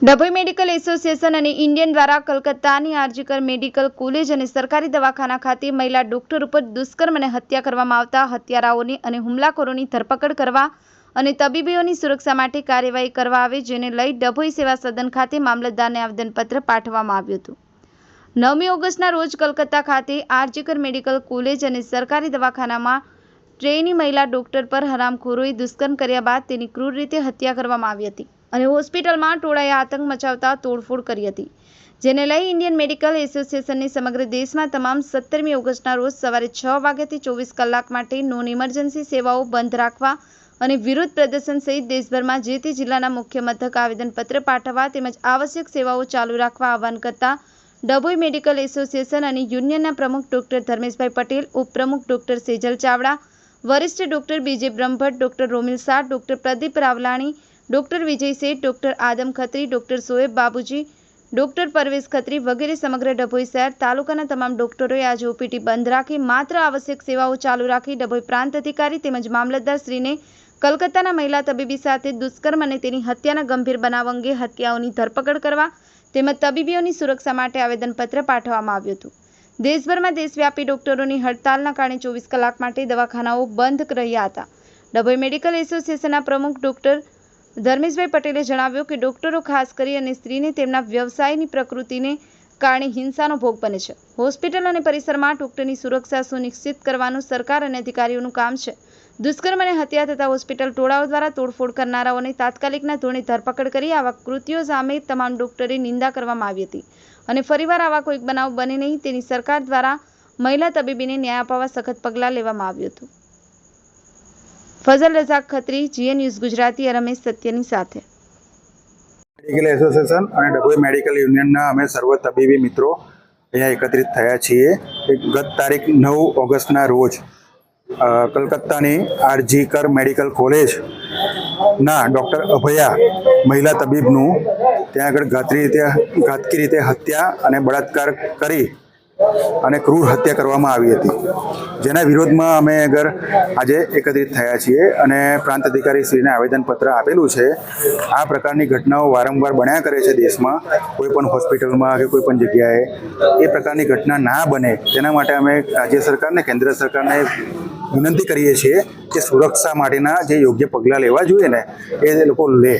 Dabhoi medical association અને Indian દ્વારા કલકત્તાની આરજીકર મેડિકલ કોલેજ અને સરકારી દવાખાના ખાતે મહિલા ડોક્ટર ઉપર દુષ્કર્મ અને હત્યા કરવામાં આવતા હત્યારાઓની અને હુમલાખોરોની ધરપકડ કરવા અને તબીબીઓની સુરક્ષા માટે કાર્યવાહી કરવા આવે જેને લઈ ડભોઈ સેવા સદન ખાતે મામલતદારને આવેદનપત્ર પાઠવવામાં આવ્યું હતું. નવમી ઓગસ્ટના રોજ કલકત્તા ખાતે આરજીકર મેડિકલ કોલેજ અને સરકારી દવાખાનામાં ટ્રેની મહિલા ડોક્ટર પર હરામખોરોએ દુષ્કર્મ કર્યા બાદ તેની ક્રૂર રીતે હત્યા કરવામાં આવી હતી. અને હોસ્પિટલમાં ટોળાએ આતંક મચાવતા તોડફોડ કરી હતી, જેને લઈ ઇન્ડિયન મેડિકલ એસોસિએશનની સમગ્ર દેશમાં તમામ સત્તરમી ઓગસ્ટના રોજ સવારે છ વાગ્યાથી ચોવીસ કલાક માટે નોન ઇમરજન્સી સેવાઓ બંધ રાખવા અને વિરોધ પ્રદર્શન સહિત દેશભરમાં જે તે જિલ્લાના મુખ્ય મથક આવેદનપત્ર પાઠવવા તેમજ આવશ્યક સેવાઓ ચાલુ રાખવા આહવાન કરતા ડભોઈ મેડિકલ એસોસિએશન અને યુનિયનના પ્રમુખ ડોક્ટર ધર્મેશભાઈ પટેલ, ઉપપ્રમુખ ડોક્ટર સેજલ ચાવડા, વરિષ્ઠ doctor BJ Brahmbhatt, doctor Romil Shah, doctor Pradeep Rawlani doctor Vijay Sheth doctor Adam Khatri, doctor Soeb Babuji, doctor Parvesh Khatri વગેરે સમગ્ર ડભોઈ શહેર, તાલુકાના તમામ ડોક્ટરોએ આજે ઓપીટી બંધ રાખી, માત્ર આવશ્યક સેવાઓ ચાલુ રાખી ડભોઈ પ્રાંત અધિકારી તેમજ મામલતદાર શ્રીને કલકત્તાના મહિલા તબીબી સાથે દુષ્કર્મ અને તેની હત્યાના ગંભીર બનાવ અંગે હત્યાઓની ધરપકડ કરવા તેમજ તબીબીઓની સુરક્ષા માટે આવેદનપત્ર પાઠવવામાં આવ્યું હતું. દેશભરમાં દેશવ્યાપી ડોક્ટરોની હડતાલના કારણે ચોવીસ કલાક માટે દવાખાનાઓ બંધ રહ્યા હતા. ડભોઈ મેડિકલ એસોસિએશનના પ્રમુખ ડોક્ટર ધર્મેશભાઈ પટેલે જણાવ્યું કે ડોક્ટરો ખાસ કરી અને સ્ત્રીને તેમના વ્યવસાયની પ્રકૃતિને કારણે હિંસાનો ભોગ બને છે. હોસ્પિટલ અને પરિસરમાં ડોક્ટરની સુરક્ષા સુનિશ્ચિત કરવાનું સરકાર અને અધિકારીઓનું કામ છે. દુષ્કર્મ અને હત્યા તથા હોસ્પિટલ ટોળાઓ દ્વારા તોડફોડ કરનારાઓને તાત્કાલિકના ધોરણે ધરપકડ કરી આવા કૃત્યો સામે તમામ ડોક્ટરે નિંદા કરવામાં આવી હતી. અને ફરીવાર આવા કોઈક બનાવ બને નહીં તેની સરકાર દ્વારા મહિલા તબીબીને ન્યાય અપાવવા સખત પગલાં લેવામાં આવ્યું હતું. ફઝલ રઝાક ખત્રી જીએ ન્યૂઝ ગુજરાતી રમેશ સત્યની સાથે. મેડિકલ એસોસિએશન અને ડભોઈ મેડિકલ યુનિયનના અમે સર્વ તબીબી મિત્રો અહીંયા એકત્રિત થયા છીએ. ગત તારીખ નવ ઓગસ્ટના રોજ કલકત્તાની કલકત્તાની આરજીકર મેડિકલ કોલેજ ના ડૉક્ટર અભયા મહિલા તબીબનું ત્યાં આગળ ઘાતરી રીતે, ઘાતકી રીતે હત્યા અને બળાત્કાર કરી અને ક્રૂર હત્યા કરવામાં આવી હતી. જેના વિરોધમાં અમે આગળ આજે એકત્રિત થયા છીએ અને પ્રાંત અધિકારી શ્રીને આવેદનપત્ર આપેલું છે, આ પ્રકારની ઘટનાઓ વારંવાર બન્યા કરે છે દેશમાં. કોઈ પણ હોસ્પિટલમાં કે કોઈ પણ જગ્યાએ એ પ્રકારની ઘટના ના બને તેના માટે અમે રાજ્ય સરકારને, કેન્દ્ર સરકારને વિનંતી કરીએ છીએ કે સુરક્ષા માટેના જે યોગ્ય પગલાં લેવા જોઈએ ને, એ લોકો લે.